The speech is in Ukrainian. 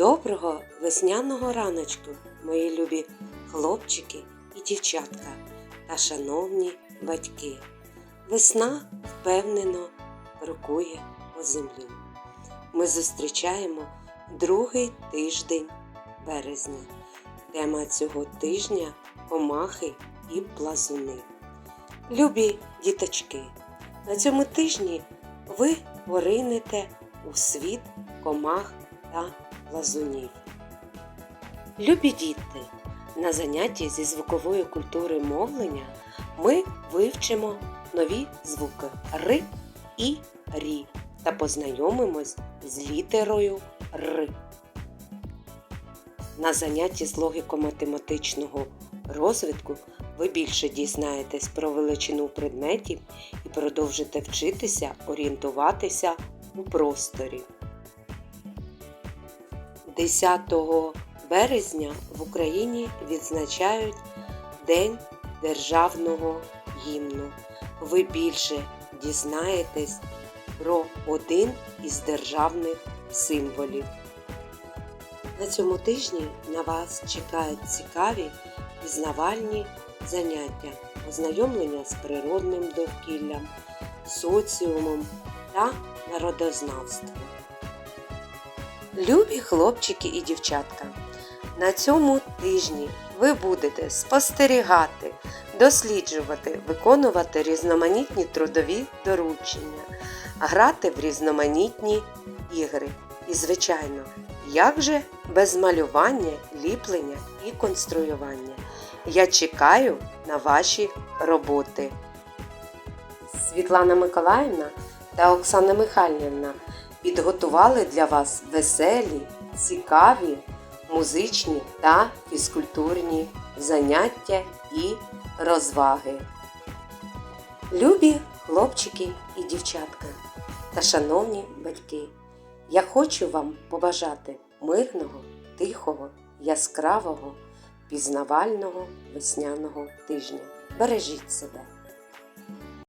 Доброго весняного раночку, мої любі хлопчики і дівчатка та шановні батьки. Весна впевнено крокує по землі. Ми зустрічаємо другий тиждень березня. Тема цього тижня комахи і плазуни. Любі діточки, на цьому тижні ви поринете у світ комах та плазунів. Любі діти, на занятті зі звукової культури мовлення ми вивчимо нові звуки Р і Рі та познайомимось з літерою Р. На занятті з логіко-математичного розвитку ви більше дізнаєтесь про величину предметів і продовжите вчитися орієнтуватися у просторі. 10 березня в Україні відзначають День Державного гімну. Ви більше дізнаєтесь про один із державних символів. На цьому тижні на вас чекають цікаві пізнавальні заняття, ознайомлення з природним довкіллям, соціумом та народознавством. Любі хлопчики і дівчатка, на цьому тижні ви будете спостерігати, досліджувати, виконувати різноманітні трудові доручення, грати в різноманітні ігри. І, звичайно, як же без малювання, ліплення і конструювання. Я чекаю на ваші роботи. Світлана Миколаївна та Оксана Михайлівна підготували для вас веселі, цікаві, музичні та фізкультурні заняття і розваги. Любі хлопчики і дівчатка та шановні батьки, я хочу вам побажати мирного, тихого, яскравого, пізнавального весняного тижня. Бережіть себе!